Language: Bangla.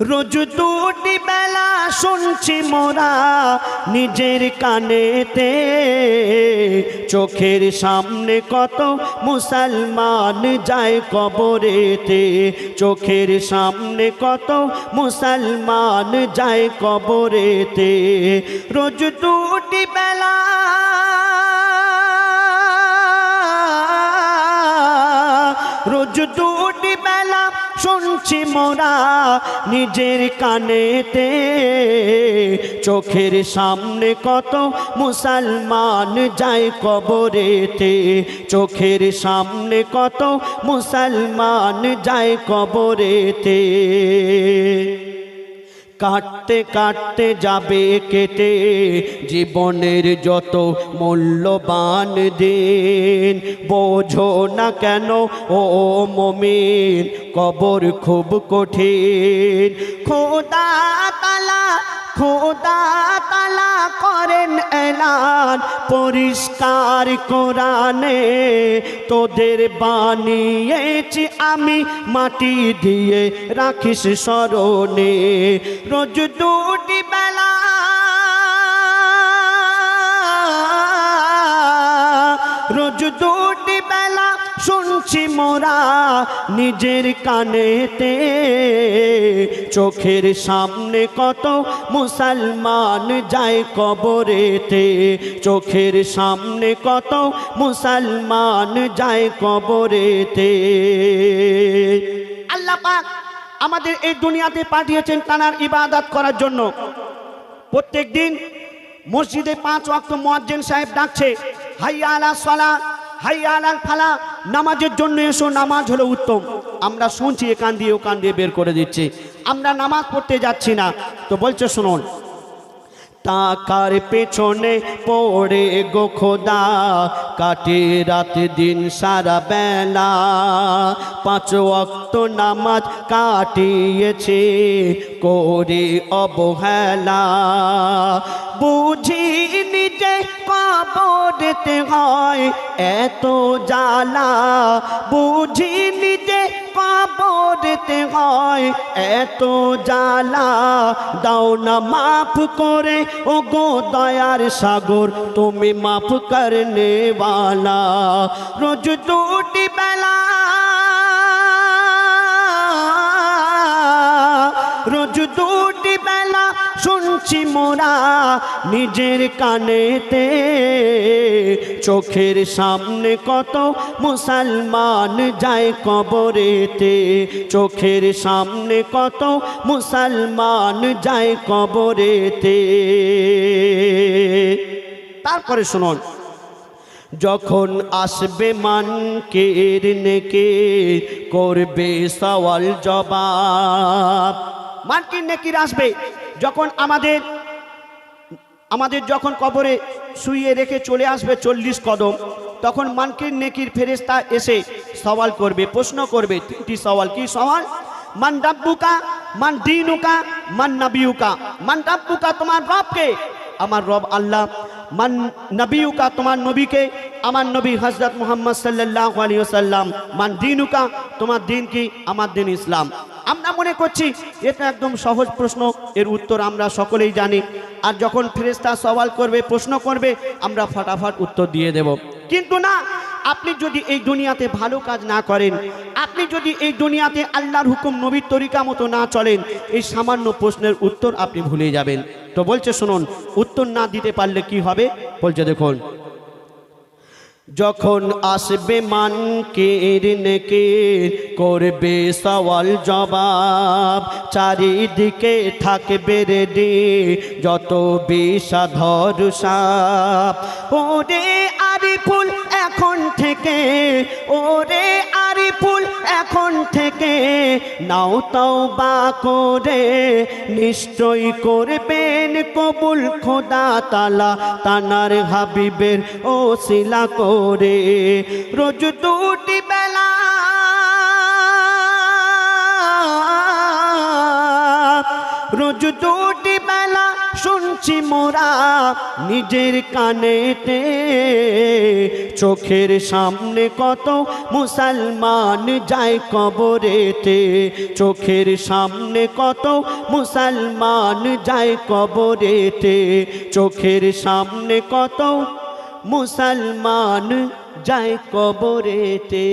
রোজ দুটি বেলা শুনছি মোরা নিজের কানেতে। চোখের সামনে কত মুসলমান যায় কবরেতে। চোখের সামনে কত মুসলমান যায় কবরেতে। রোজ দুটি বেলা শুনছি মোরা নিজের কানেতে, চোখের সামনে কত মুসলমান যায় কবরেতে, চোখের সামনে কত মুসলমান যায় কবরেতে। কাটতে কাটতে যাবে কেটে জীবনের যত মূল্যবান দিন। বোঝো না কেন, ও মমিন, কবর খুব কঠিন। খোদা তালা, খোদা তালা করেন এলান পরিষ্কার কোরআনে, তোদের বানিয়েছি আমি মাটি দিয়ে, রাখিস স্মরণে, রোজ দুটি বেলা রোজ দুটি শুনছি মোরা নিজের কানেতে। চোখের সামনে কত মুসলমান যায় কবরেতে। চোখের সামনে কত মুসলমান যায় কবরেতে। আল্লাহ পাক আমাদের এই দুনিয়াতে পাঠিয়েছেন তানার ইবাদত করার জন্য। প্রত্যেক দিন মসজিদে পাঁচ ওয়াক্ত মুয়াজ্জিন সাহেব ডাকছে, হাইয়া আলা সালা হাইয়া আলাল ফালা, নামাজের জন্য এসো, নামাজ হলো উত্তম। আমরা শুনছি এখান দিয়ে ওখান দিয়ে বের করে দিচ্ছি। আমরা নামাজ পড়তে যাচ্ছি না। তো বলছে, শুনুন, টাকার পেছনে পড়ে গো খোদা, কাটে রাত দিন, সারা বেলা। পাঁচ অক্ত নামাজ কাটিয়েছে, করে অবহেলা। বুঝি কবরেতে হয়। এত জ্বালা বুঝি নিজে কবরেতে হয়। এত জ্বালা দাও না মাফ করে। ও গো দয়ার সাগর, তুমি মাফ করনে বালা। রোজ দুটি বেলা, রোজ দুটি শুনছি মোরা নিজের কানেতে, চোখের সামনে কত মুসলমান যায় কবরেতে, চোখের সামনে কত মুসলমান যায় কবরেতে। তারপরে শুনুন, যখন আসবে মানকের নেকে, করবে সওয়াল জবাব মানকির নেকির আসবে, যখন আমাদের আমাদের যখন কবরে শুইয়ে রেখে চলে আসবে চল্লিশ কদম, তখন মানকির নেকির ফেরেস্তা এসে সওয়াল করবে, প্রশ্ন করবে, তিনটি সওয়াল কি সওয়াল? মান ডাব্বুকা মান দিনুকা, মান নাবিউকা মান ডাব্বুকা তোমার রবকে, আমার রব আল্লাহ। মান নবীউকা তোমার নবীকে, আমার নবী হজরত মোহাম্মদ সাল্লাহ আলী সাল্লাম মান দিনুকা তোমার দিন কি? আমার দিন ইসলাম। আমরা মনে করছি এটা একদম সহজ প্রশ্ন, এর উত্তর আমরা সকলেই জানি। আর যখন ফেরেস্তা সওয়াল করবে, প্রশ্ন করবে, আমরা ফাটাফাট উত্তর দিয়ে দেব। কিন্তু না, আপনি যদি এই দুনিয়াতে ভালো কাজ না করেন, আপনি যদি এই দুনিয়াতে আল্লাহর হুকুম নবীর তরিকা মতো না চলেন, এই সামান্য প্রশ্নের উত্তর আপনি ভুলে যাবেন। তো বলছে, শুনুন, উত্তর না দিতে পারলে কি হবে? বলছে, দেখুন যখন আসবে মানকে নেকে, করবে সওয়াল জবাব। চারিদিকে থাকবে রেডি, যত বিষাধর সাপ। ওরে আরিফুল, এখন থেকে ওরে এখন থেকে নাও তাও বা করে নিশ্চয় করবেন কবুল খোদা তালা তানার হাবিবের ও শিলা করে। রোজ দুটি বেলা রোজ দুটি শুনছি মোরা নিজের কানেতে, চোখের সামনে কত মুসলমান যায় কবরেতে, চোখের সামনে কত মুসলমান যায় কবরেতে, চোখের সামনে কত মুসলমান যায় কবরেতে।